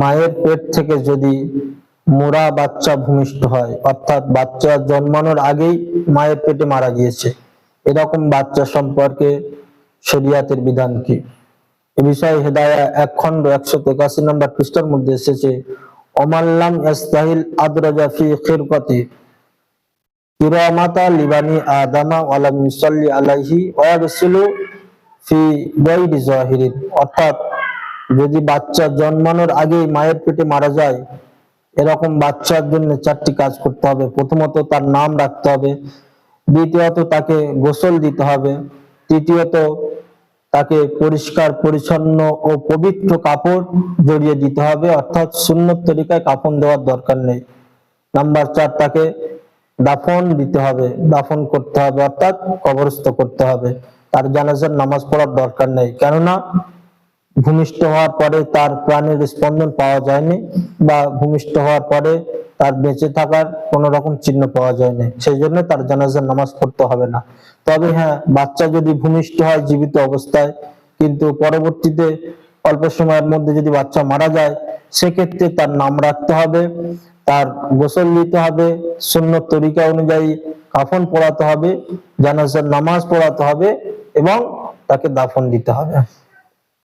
মায়ের পেট থেকে যদি মোরা বাচ্চা ভূমিষ্ঠ হয়, অর্থাৎ বাচ্চা জন্মানোর আগেই মায়ের পেটে মারা গিয়েছে, এরকম বাচ্চা সম্পর্কে শরিয়াতের বিধান কি? এ বিষয়ে হেদায়া এক খন্ড একশো একাশি নম্বর পৃষ্ঠার মধ্যে এসেছে অমাল্লাম ইস্তাহিল আদরাজা ফি খিরকতি কিরামাতা লিবানি আদামা ওয়ালাম ইউসাল্লি আলাইহি ওয়া ফি জাহিরিন। অর্থাৎ যদি বাচ্চা জন্মানোর আগেই মায়ের পেটে মারা যায়, এরকম বাচ্চার জন্য চারটি কাজ করতে হবে। প্রথমত তার নাম রাখতে হবে। দ্বিতীয়ত তাকে গোসল দিতে হবে। তৃতীয়ত তাকে পরিষ্কার, পরিচ্ছন্ন ও পবিত্র কাপড় জড়িয়ে দিতে হবে। অর্থাৎ সুন্নত তরিকায় কাফন দেওয়ার দরকার নেই। নাম্বার চার, তাকে দাফন দিতে হবে। দাফন করতে হবে, অর্থাৎ কবরস্থ করতে হবে। তার জানাজার নামাজ পড়ার দরকার নেই। কেননা ভূমিষ্ঠ হওয়ার পরে তার প্রাণের স্পন্দন পাওয়া যায়নি বা ভূমিষ্ঠ হওয়ার পরে তার বেঁচে থাকার কোন রকম চিহ্ন পাওয়া যায়নি। সেই জন্য তার জানাজার নামাজ পড়তে হবে না। তবে হ্যাঁ বাচ্চা যদি ভূমিষ্ঠ হয় জীবিত অবস্থায়, কিন্তু পরবর্তীতে অল্প সময়ের মধ্যে যদি বাচ্চা মারা যায়, সেক্ষেত্রে তার নাম রাখতে হবে, তার গোসল দিতে হবে শূন্য তরিকা অনুযায়ী কাফন পড়াতে হবে, জানাজার নামাজ পড়াতে হবে এবং তাকে দাফন দিতে হবে।